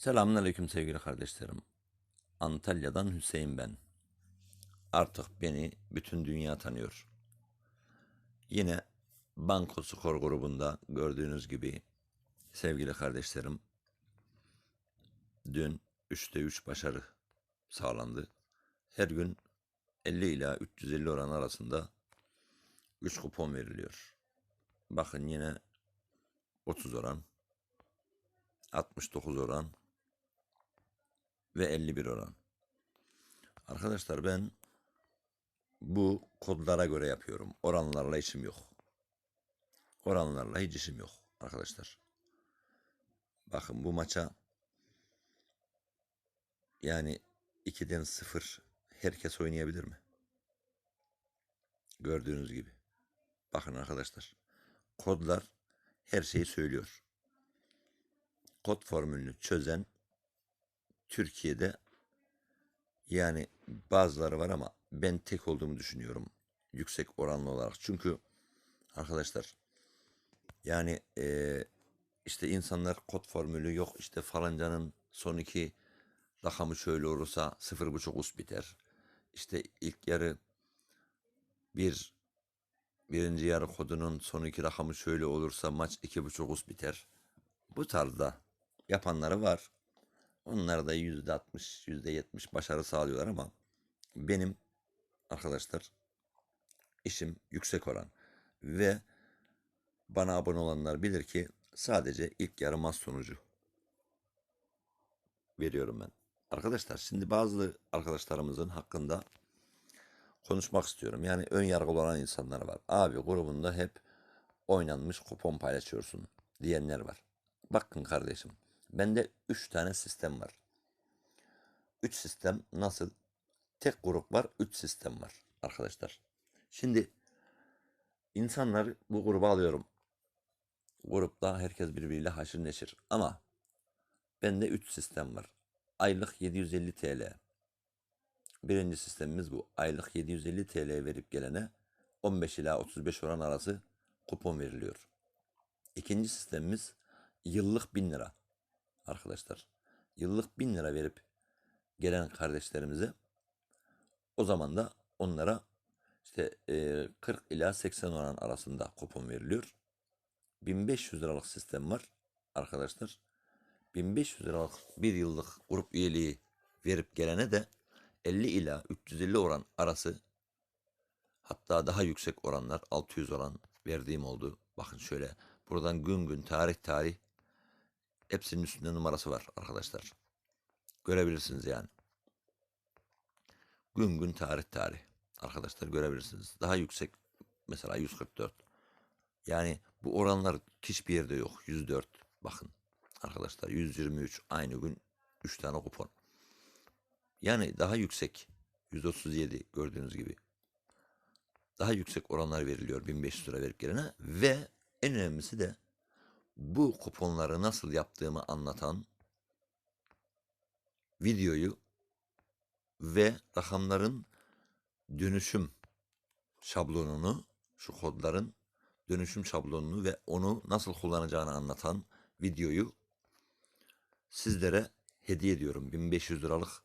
Selamünaleyküm sevgili kardeşlerim. Antalya'dan Hüseyin ben. Artık beni bütün dünya tanıyor. Yine Banko Skor grubunda gördüğünüz gibi sevgili kardeşlerim dün 3'te 3 başarı sağlandı. Her gün 50 ila 350 oran arasında 3 kupon veriliyor. Bakın yine 30 oran, 69 oran ve 51 oran. Arkadaşlar ben bu kodlara göre yapıyorum. Oranlarla işim yok. Oranlarla hiç işim yok arkadaşlar. Bakın bu maça yani 2'den 0 herkes oynayabilir mi? Gördüğünüz gibi. Bakın arkadaşlar. Kodlar her şeyi söylüyor. Kod formülünü çözen Türkiye'de yani bazıları var ama ben tek olduğumu düşünüyorum. Yüksek oranlı olarak. Çünkü arkadaşlar yani eee, işte insanlar kod formülü yok işte falancanın son iki rakamı şöyle olursa sıfır buçuk us biter. İşte ilk yarı bir birinci yarı kodunun son iki rakamı şöyle olursa maç iki buçuk us biter. Bu tarzda yapanları var. Onlar da yüzde altmış, yüzde yetmiş başarı sağlıyorlar ama benim arkadaşlar işim yüksek oran ve bana abone olanlar bilir ki sadece ilk yarı maç sonucu veriyorum ben. Arkadaşlar şimdi bazı arkadaşlarımızın hakkında konuşmak istiyorum. Yani ön yargılı olan insanlar var. Abi grubunda hep oynanmış kupon paylaşıyorsun diyenler var. Bakın kardeşim bende 3 tane sistem var. 3 sistem nasıl? Tek grup var, 3 sistem var arkadaşlar. Şimdi insanlar bu gruba alıyorum. Grupta herkes birbiriyle haşır neşir. Ama bende 3 sistem var. Aylık 750 TL. Birinci sistemimiz bu. Aylık 750 TL verip gelene 15 ila 35 oran arası kupon veriliyor. İkinci sistemimiz yıllık 1000 lira arkadaşlar. Yıllık 1000 lira verip gelen kardeşlerimize o zaman da onlara işte e, 40 ila 80 oran arasında kupon veriliyor. 1500 liralık sistem var arkadaşlar. 1500 liralık bir yıllık grup üyeliği verip gelene de 50 ila 350 oran arası hatta daha yüksek oranlar 600 oran verdiğim oldu. Bakın şöyle buradan gün gün tarih tarih hepsinin üstünde numarası var arkadaşlar. Görebilirsiniz yani. Gün gün tarih tarih arkadaşlar görebilirsiniz. Daha yüksek mesela 144. Yani bu oranlar hiçbir yerde yok. 104 bakın arkadaşlar 123 aynı gün 3 tane kupon. Yani daha yüksek 137 gördüğünüz gibi. Daha yüksek oranlar veriliyor 1500 lira verip gelene ve en önemlisi de bu kuponları nasıl yaptığımı anlatan videoyu ve rakamların dönüşüm şablonunu, şu kodların dönüşüm şablonunu ve onu nasıl kullanacağını anlatan videoyu sizlere hediye ediyorum 1500 liralık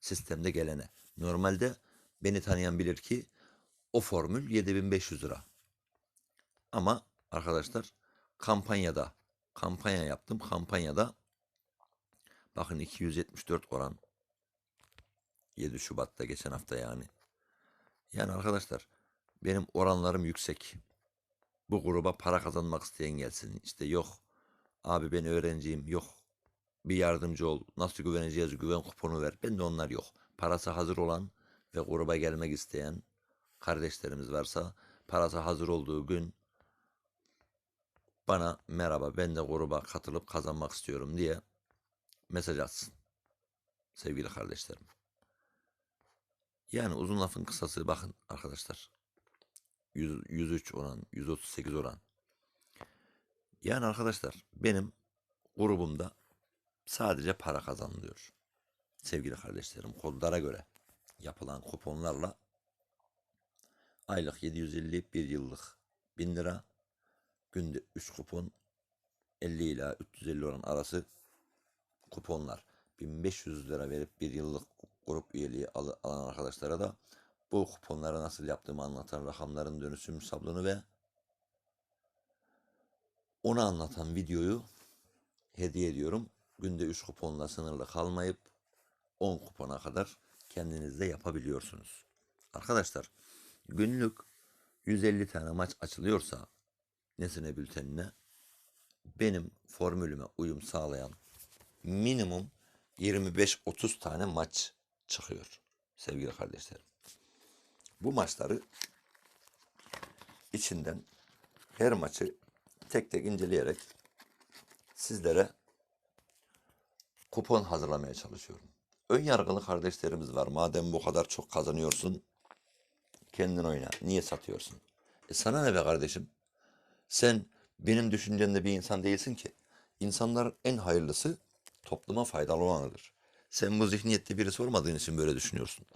sistemde gelene. Normalde beni tanıyan bilir ki o formül 7500 lira. Ama arkadaşlar kampanyada kampanya yaptım. Kampanyada bakın 274 oran 7 Şubat'ta geçen hafta yani. Yani arkadaşlar benim oranlarım yüksek. Bu gruba para kazanmak isteyen gelsin. İşte yok abi ben öğrenciyim yok bir yardımcı ol nasıl güveneceğiz güven kuponu ver. Ben de onlar yok. Parası hazır olan ve gruba gelmek isteyen kardeşlerimiz varsa parası hazır olduğu gün bana merhaba ben de gruba katılıp kazanmak istiyorum diye mesaj atsın. Sevgili kardeşlerim. Yani uzun lafın kısası bakın arkadaşlar. 100, 103 oran, 138 oran. Yani arkadaşlar benim grubumda sadece para kazanılıyor. Sevgili kardeşlerim kodlara göre yapılan kuponlarla aylık 750 bir yıllık 1000 lira günde 3 kupon 50 ila 350 oran arası kuponlar 1500 lira verip bir yıllık grup üyeliği al- alan arkadaşlara da bu kuponları nasıl yaptığımı anlatan rakamların dönüşüm şablonu ve onu anlatan videoyu hediye ediyorum. Günde 3 kuponla sınırlı kalmayıp 10 kupona kadar kendiniz de yapabiliyorsunuz. Arkadaşlar günlük 150 tane maç açılıyorsa Nesine bültenine benim formülüme uyum sağlayan minimum 25-30 tane maç çıkıyor sevgili kardeşlerim. Bu maçları içinden her maçı tek tek inceleyerek sizlere kupon hazırlamaya çalışıyorum. Ön yargılı kardeşlerimiz var. Madem bu kadar çok kazanıyorsun kendin oyna. Niye satıyorsun? E sana ne be kardeşim? Sen benim düşüncemde bir insan değilsin ki. İnsanların en hayırlısı topluma faydalı olanıdır. Sen bu zihniyette birisi olmadığın için böyle düşünüyorsun.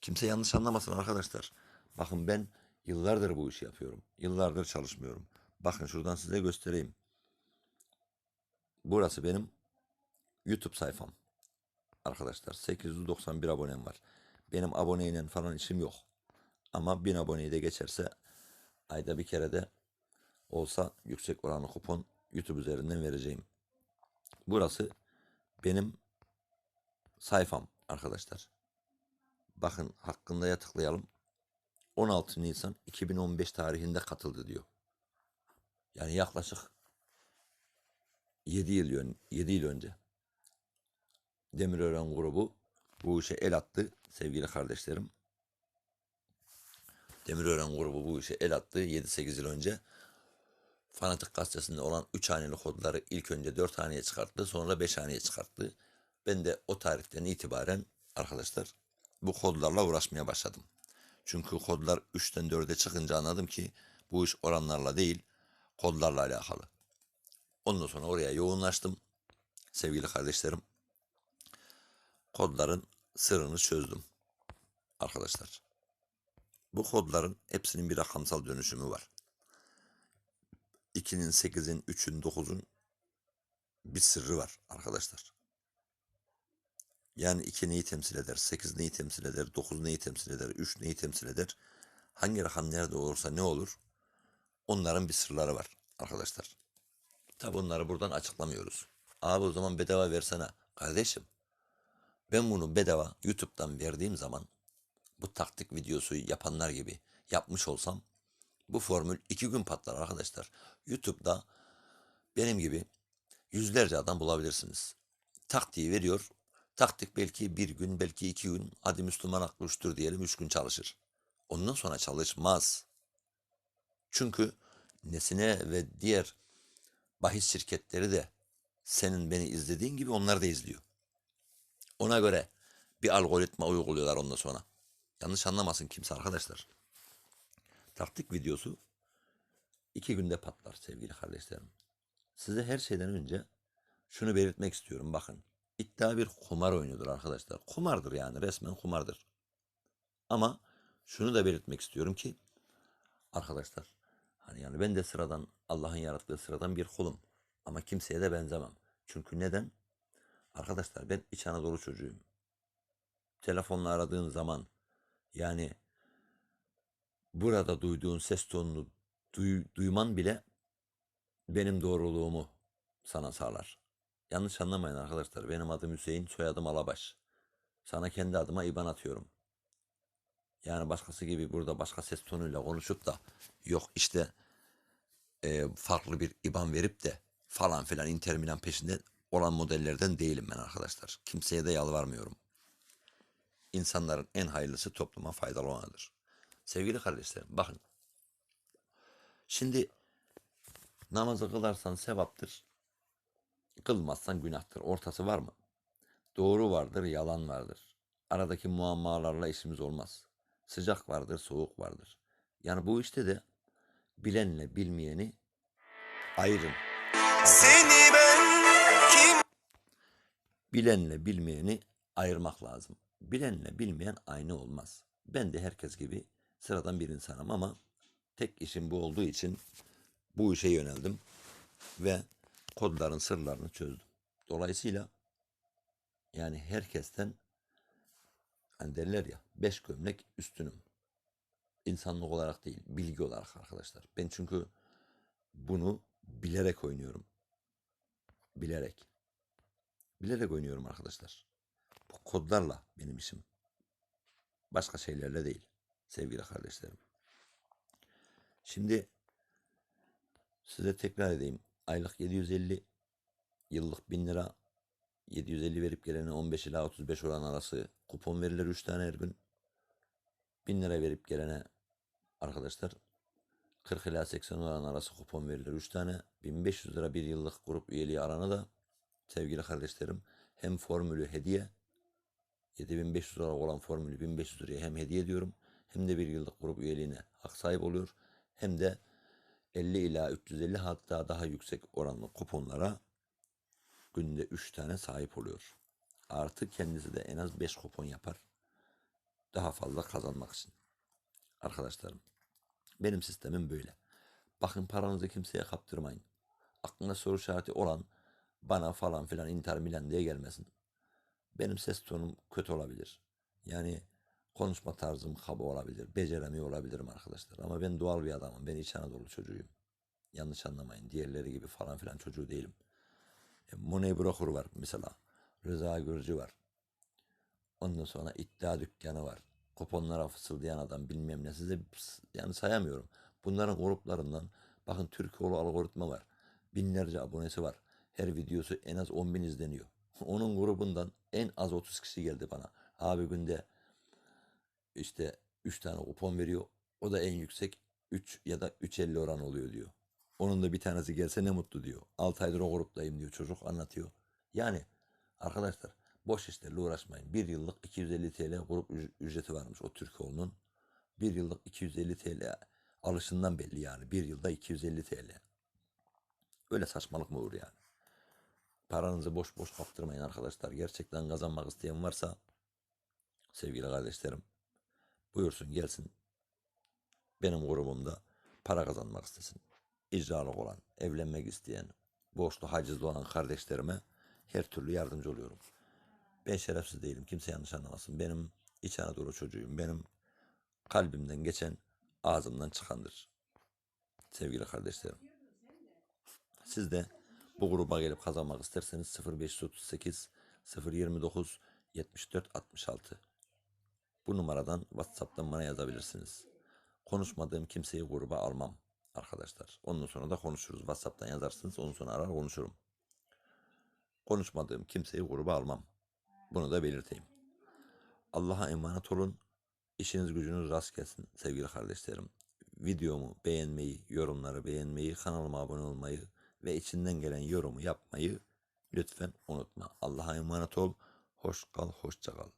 Kimse yanlış anlamasın arkadaşlar. Bakın ben yıllardır bu işi yapıyorum. Yıllardır çalışmıyorum. Bakın şuradan size göstereyim. Burası benim YouTube sayfam. Arkadaşlar 891 abonem var. Benim aboneyle falan işim yok. Ama 1000 aboneyi de geçerse ayda bir kere de olsa yüksek oranlı kupon YouTube üzerinden vereceğim. Burası benim sayfam arkadaşlar. Bakın hakkında tıklayalım. 16 Nisan 2015 tarihinde katıldı diyor. Yani yaklaşık 7 yıl, ön- 7 yıl önce. Demirören grubu bu işe el attı sevgili kardeşlerim. Demirören grubu bu işe el attı 7-8 yıl önce. Fanatik gazetesinde olan 3 haneli kodları ilk önce 4 haneye çıkarttı sonra 5 haneye çıkarttı. Ben de o tarihten itibaren arkadaşlar bu kodlarla uğraşmaya başladım. Çünkü kodlar 3'ten 4'e çıkınca anladım ki bu iş oranlarla değil kodlarla alakalı. Ondan sonra oraya yoğunlaştım. Sevgili kardeşlerim kodların sırrını çözdüm. Arkadaşlar. Bu kodların hepsinin bir rakamsal dönüşümü var. 2'nin, 8'in, 3'ün, 9'un bir sırrı var arkadaşlar. Yani 2 neyi temsil eder, 8 neyi temsil eder, 9 neyi temsil eder, 3 neyi temsil eder. Hangi rakam nerede olursa ne olur? Onların bir sırları var arkadaşlar. Tabi onları buradan açıklamıyoruz. Abi o zaman bedava versene. Kardeşim ben bunu bedava YouTube'dan verdiğim zaman bu taktik videosu yapanlar gibi yapmış olsam bu formül iki gün patlar arkadaşlar. YouTube'da benim gibi yüzlerce adam bulabilirsiniz. Taktiği veriyor. Taktik belki bir gün, belki iki gün. Hadi Müslüman aklı uçtur diyelim, üç gün çalışır. Ondan sonra çalışmaz. Çünkü Nesine ve diğer bahis şirketleri de senin beni izlediğin gibi onlar da izliyor. Ona göre bir algoritma uyguluyorlar ondan sonra. Yanlış anlamasın kimse arkadaşlar. Taktik videosu iki günde patlar sevgili kardeşlerim. Size her şeyden önce şunu belirtmek istiyorum. Bakın iddia bir kumar oyunudur arkadaşlar. Kumardır yani resmen kumardır. Ama şunu da belirtmek istiyorum ki arkadaşlar hani yani ben de sıradan Allah'ın yarattığı sıradan bir kulum. Ama kimseye de benzemem. Çünkü neden? Arkadaşlar ben İç Anadolu çocuğuyum. Telefonla aradığın zaman yani burada duyduğun ses tonunu duy- duyman bile benim doğruluğumu sana sağlar. Yanlış anlamayın arkadaşlar. Benim adım Hüseyin, soyadım Alabaş. Sana kendi adıma IBAN atıyorum. Yani başkası gibi burada başka ses tonuyla konuşup da yok işte e, farklı bir IBAN verip de falan filan Inter Milan peşinde olan modellerden değilim ben arkadaşlar. Kimseye de yalvarmıyorum. İnsanların en hayırlısı topluma faydalı olanıdır. Sevgili kardeşlerim bakın. Şimdi namazı kılarsan sevaptır. Kılmazsan günahtır. Ortası var mı? Doğru vardır, yalan vardır. Aradaki muammalarla işimiz olmaz. Sıcak vardır, soğuk vardır. Yani bu işte de bilenle bilmeyeni ayırın. Seni ben kim Bilenle bilmeyeni ayırmak lazım. Bilenle bilmeyen aynı olmaz. Ben de herkes gibi sıradan bir insanım ama tek işim bu olduğu için bu işe yöneldim ve kodların sırlarını çözdüm. Dolayısıyla yani herkesten hani derler ya beş gömlek üstünüm. İnsanlık olarak değil, bilgi olarak arkadaşlar. Ben çünkü bunu bilerek oynuyorum. Bilerek. Bilerek oynuyorum arkadaşlar. Bu kodlarla benim işim. Başka şeylerle değil sevgili kardeşlerim. Şimdi size tekrar edeyim. Aylık 750, yıllık 1000 lira, 750 verip gelene 15 ila 35 oran arası kupon verilir 3 tane her gün. 1000 lira verip gelene arkadaşlar 40 ila 80 oran arası kupon verilir 3 tane. 1500 lira bir yıllık grup üyeliği arana da sevgili kardeşlerim hem formülü hediye 7500 lira olan formülü 1500 liraya hem hediye ediyorum hem de bir yıllık grup üyeliğine hak sahip oluyor hem de 50 ila 350 hatta daha yüksek oranlı kuponlara günde 3 tane sahip oluyor. Artı kendisi de en az 5 kupon yapar. Daha fazla kazanmak için. Arkadaşlarım benim sistemim böyle. Bakın paranızı kimseye kaptırmayın. Aklında soru işareti olan bana falan filan Inter Milan diye gelmesin. Benim ses tonum kötü olabilir. Yani konuşma tarzım kaba olabilir. Beceremiyor olabilirim arkadaşlar. Ama ben doğal bir adamım. Ben İç Anadolu çocuğuyum. Yanlış anlamayın. Diğerleri gibi falan filan çocuğu değilim. E, Money Broker var mesela. Rıza Gürcü var. Ondan sonra iddia dükkanı var. Kuponlara fısıldayan adam bilmem ne. Size yani sayamıyorum. Bunların gruplarından bakın Türkoğlu algoritma var. Binlerce abonesi var. Her videosu en az 10 bin izleniyor. Onun grubundan en az 30 kişi geldi bana. Abi günde işte 3 tane kupon veriyor. O da en yüksek 3 ya da 3.50 oran oluyor diyor. Onun da bir tanesi gelse ne mutlu diyor. 6 aydır o gruptayım diyor çocuk anlatıyor. Yani arkadaşlar boş işlerle uğraşmayın. Bir yıllık 250 TL grup üc- ücreti varmış o Türkoğlu'nun. Bir yıllık 250 TL alışından belli yani. Bir yılda 250 TL. Öyle saçmalık mı olur yani? Paranızı boş boş kaptırmayın arkadaşlar. Gerçekten kazanmak isteyen varsa sevgili kardeşlerim buyursun gelsin benim grubumda para kazanmak istesin. İcralık olan, evlenmek isteyen, borçlu hacizli olan kardeşlerime her türlü yardımcı oluyorum. Ben şerefsiz değilim. Kimse yanlış anlamasın. Benim İç Anadolu çocuğuyum. Benim kalbimden geçen ağzımdan çıkandır. Sevgili kardeşlerim. Siz de bu gruba gelip kazanmak isterseniz 0538 029 74 66 bu numaradan WhatsApp'tan bana yazabilirsiniz. Konuşmadığım kimseyi gruba almam arkadaşlar. Ondan sonra da konuşuruz. WhatsApp'tan yazarsınız. Ondan sonra arar konuşurum. Konuşmadığım kimseyi gruba almam. Bunu da belirteyim. Allah'a emanet olun. İşiniz gücünüz rast gelsin sevgili kardeşlerim. Videomu beğenmeyi, yorumları beğenmeyi, kanalıma abone olmayı ve içinden gelen yorumu yapmayı lütfen unutma. Allah'a emanet ol. Hoş kal, hoşça kal.